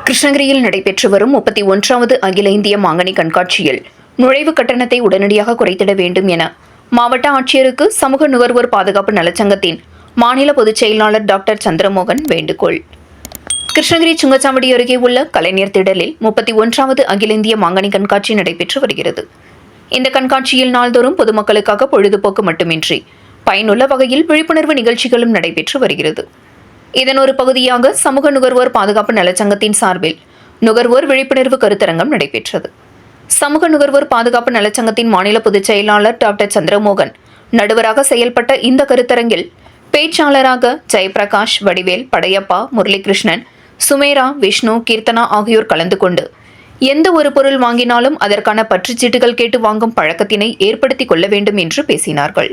கிருஷ்ணகிரியில் நடைபெற்று வரும் முப்பத்தி ஒன்றாவது அகில இந்திய மாங்கனி கண்காட்சியில் நுழைவு கட்டணத்தை உடனடியாக குறைத்திட வேண்டும் என மாவட்ட ஆட்சியருக்கு சமூக நுகர்வோர் பாதுகாப்பு நலச்சங்கத்தின் மாநில பொதுச் செயலாளர் டாக்டர் சந்திரமோகன் வேண்டுகோள். கிருஷ்ணகிரி சுங்கச்சாவடி அருகே உள்ள கலைஞர் திடலில் முப்பத்தி ஒன்றாவது அகில இந்திய மாங்கனி கண்காட்சி நடைபெற்று வருகிறது. இந்த கண்காட்சியில் நாள்தோறும் பொதுமக்களுக்காக பொழுதுபோக்கு மட்டுமின்றி பயனுள்ள வகையில் விழிப்புணர்வு நிகழ்ச்சிகளும் நடைபெற்று வருகிறது. இதன் ஒரு பகுதியாக சமூக நுகர்வோர் பாதுகாப்பு நலச்சங்கத்தின் சார்பில் நுகர்வோர் விழிப்புணர்வு கருத்தரங்கம் நடைபெற்றது. சமூக நுகர்வோர் பாதுகாப்பு நலச்சங்கத்தின் மாநில பொதுச் செயலாளர் டாக்டர் சந்திரமோகன் நடுவராக செயல்பட்ட இந்த கருத்தரங்கில் பேச்சாளராக ஜெயபிரகாஷ் வடிவேல் படையப்பா முரளிகிருஷ்ணன் சுமேரா விஷ்ணு கீர்த்தனா ஆகியோர் கலந்து கொண்டு எந்த ஒரு பொருள் வாங்கினாலும் அதற்கான பற்றுச்சீட்டுகள் கேட்டு வாங்கும் பழக்கத்தினை ஏற்படுத்திக் கொள்ள வேண்டும் என்று பேசினார்கள்.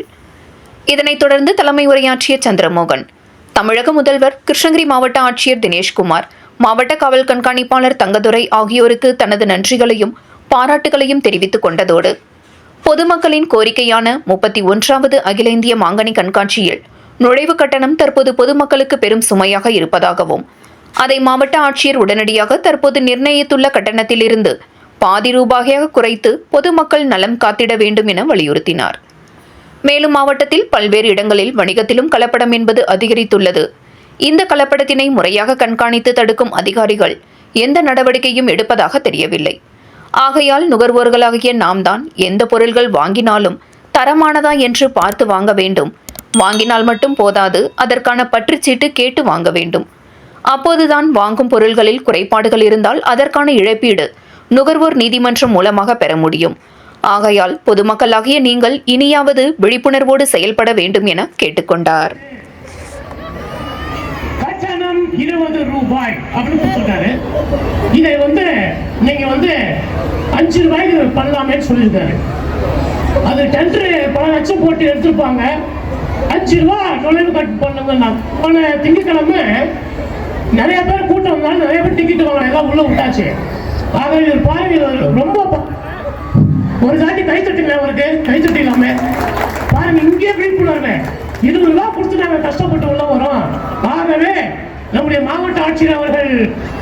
இதனைத் தொடர்ந்து தலைமை உரையாற்றிய சந்திரமோகன் தமிழக முதல்வர் கிருஷ்ணகிரி மாவட்ட ஆட்சியர் தினேஷ்குமார் மாவட்ட காவல் கண்காணிப்பாளர் தங்கதுரை ஆகியோருக்கு தனது நன்றிகளையும் பாராட்டுகளையும் தெரிவித்துக் கொண்டதோடு பொதுமக்களின் கோரிக்கையான முப்பத்தி ஒன்றாவது அகில இந்திய மாங்கனி கண்காட்சியில் நுழைவு கட்டணம் தற்போது பொதுமக்களுக்கு பெரும் சுமையாக இருப்பதாகவும் அதை மாவட்ட ஆட்சியர் உடனடியாக தற்போது நிர்ணயித்துள்ள கட்டணத்திலிருந்து பாதி ரூபாயாக குறைத்து பொதுமக்கள் நலம் காத்திட வேண்டும் என வலியுறுத்தினார். மேலும் மாவட்டத்தில் பல்வேறு இடங்களில் வணிகத்திலும் கலப்படம் என்பது அதிகரித்துள்ளது. இந்த கலப்படத்தினை முறையாக கண்காணித்து தடுக்கும் அதிகாரிகள் எந்த நடவடிக்கையும் எடுப்பதாக தெரியவில்லை. ஆகையால் நுகர்வோர்களாகிய நாம் தான் எந்த பொருள்கள் வாங்கினாலும் தரமானதா என்று பார்த்து வாங்க வேண்டும். வாங்கினால் மட்டும் போதாது அதற்கான பற்றுச்சீட்டு கேட்டு வாங்க வேண்டும். அப்போதுதான் வாங்கும் பொருள்களில் குறைபாடுகள் இருந்தால் அதற்கான இழப்பீடு நுகர்வோர் நீதிமன்றம் மூலமாக பெற முடியும். ஆகையால் பொதுமக்களாகிய நீங்கள் இனியாவது விழிப்புணர்வோடு செயல்பட வேண்டும் என கேட்டுக்கொண்டார். இருபது ரூபாய் அப்படின்னு சொல்றாரு இதை வந்து நீங்க வந்து அஞ்சு ரூபாய்க்கு பண்ணலாமே சொல்லியிருக்காரு. அது டெண்டர் பல லட்சம் போட்டு எடுத்திருப்பாங்க. அஞ்சு ரூபா நுழைவு கட்டு பண்ணுங்க போன திங்கக்கிழமை நிறைய பேர் கூட்டம் வந்தாலும் நிறைய பேர் டிக்கெட் வாங்கலாம் எல்லாம் உள்ள விட்டாச்சு. ஆக இது பாருங்க ரொம்ப ஒரு தாட்டி கை தட்டுங்க அவருக்கு கை தட்டிடலாமே பாருங்க இங்கே விழிப்புணர்வு இருபது ரூபா கொடுத்து நாங்கள் கஷ்டப்பட்டு உள்ள வரோம். ஆகவே நம்முடைய மாவட்ட ஆட்சியர் அவர்கள்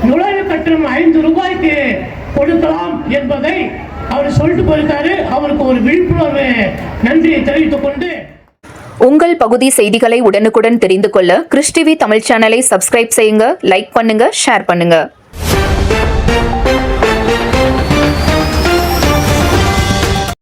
நுழைவு கட்டணம் ஐந்து ரூபாய்க்கு கொடுக்கலாம் என்பதை அவர் சொல்லிட்டு போயிருக்காரு. அவருக்கு ஒரு விழிப்புணர்வு நன்றியை தெரிவித்துக் கொண்டு. உங்கள் பகுதி செய்திகளை உடனுக்குடன் தெரிந்து கொள்ள கிறிஸ்டிவி தமிழ் சேனலை சப்ஸ்கிரைப் செய்யுங்க லைக் பண்ணுங்க ஷேர் பண்ணுங்க.